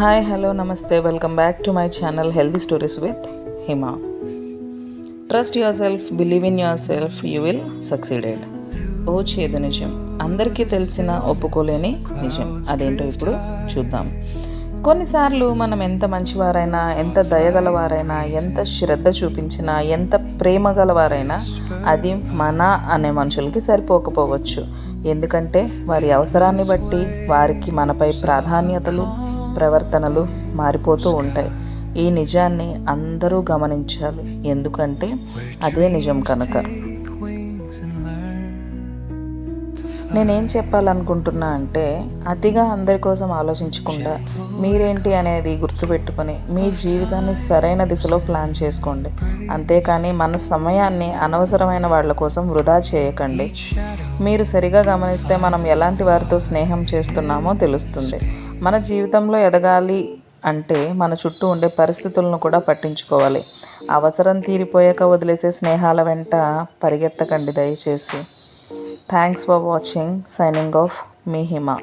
Hi hello నమస్తే welcome back to my channel healthy stories with Hima trust yourself believe in yourself you will succeeded ఓ చేదు నిజం. అందరికీ తెలిసిన ఒప్పుకోలేని నిజం. అదేంటో ఇప్పుడు చూద్దాం. కొన్నిసార్లు మనం ఎంత మంచివారైనా ఎంత దయగలవారైనా ఎంత శ్రద్ధ చూపించినా ఎంత ప్రేమ గలవారైనా అది మన అనే మనుషులకి సరిపోకపోవచ్చు. ఎందుకంటే వారి అవసరాన్ని బట్టి వారికి మనపై ప్రాధాన్యతలు ప్రవర్తనలు మారిపోతూ ఉంటాయి. ఈ నిజాన్ని అందరూ గమనించాలి. ఎందుకంటే అదే నిజం కనుక. నేనేం చెప్పాలనుకుంటున్నా అంటే అతిగా అందరి కోసం ఆలోచించకుండా మీరేంటి అనేది గుర్తుపెట్టుకొని మీ జీవితాన్ని సరైన దిశలో ప్లాన్ చేసుకోండి. అంతేకాని మన సమయాన్ని అనవసరమైన వాళ్ళ కోసం వృధా చేయకండి. మీరు సరిగా గమనిస్తే మనం ఎలాంటి వారితో స్నేహం చేస్తున్నామో తెలుస్తుంది. మన జీవితంలో ఎదగాలి అంటే మన చుట్టూ ఉండే పరిస్థితులను కూడా పట్టించుకోవాలి. అవసరం తీరిపోయాక వదిలేసే స్నేహాల వెంట పరిగెత్తకండి దయచేసి. Thanks for watching signing off me Hima.